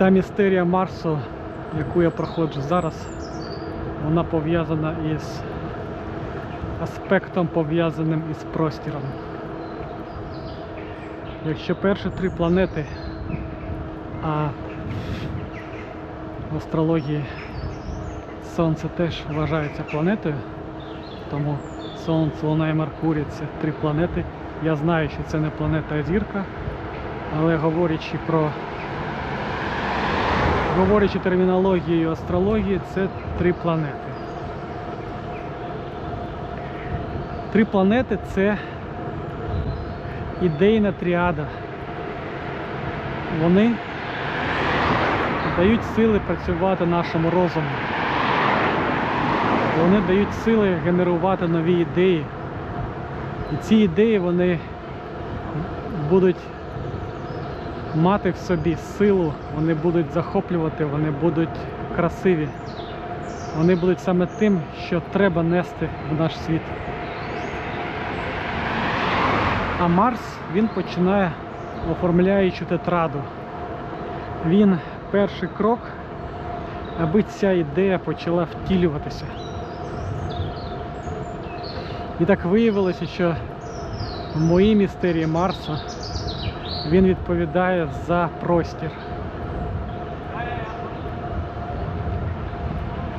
Та містерія Марсу, яку я проходжу зараз, вона пов'язана із аспектом, пов'язаним із простіром. Якщо перші три планети, а в астрології Сонце теж вважається планетою, тому Сонце, Луна і Меркурій це три планети. Я знаю, що це не планета, а зірка, але говорячи про говорячи термінологією астрології, це три планети. Три планети це ідейна тріада. Вони дають сили працювати нашому розуму. Вони дають сили генерувати нові ідеї. І ці ідеї вони будуть мати в собі силу, вони будуть захоплювати, вони будуть красиві. Вони будуть саме тим, що треба нести в наш світ. А Марс він починає оформляючи тетраду. Він перший крок, аби ця ідея почала втілюватися. І так виявилося, що в моїй містерії Марса він відповідає за простір.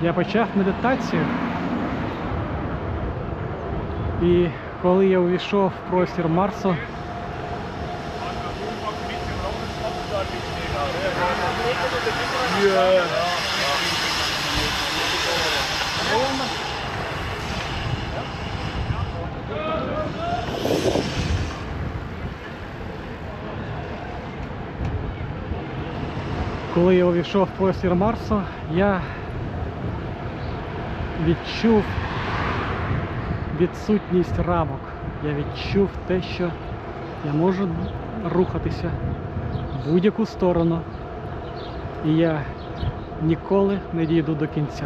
Я почав медитацію. І коли я увійшов в простір Марсу, коли я увійшов в простір Марсу, я відчув відсутність рамок. Я відчув те, що я можу рухатися в будь-яку сторону. І я ніколи не дійду до кінця.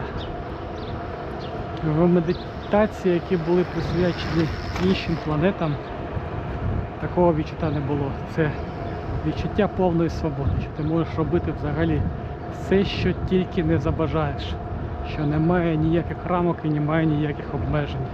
В медитації, які були присвячені іншим планетам, такого відчуття не було. Це відчуття повної свободи, що ти можеш робити взагалі все, що тільки не забажаєш, що немає ніяких рамок і немає ніяких обмежень.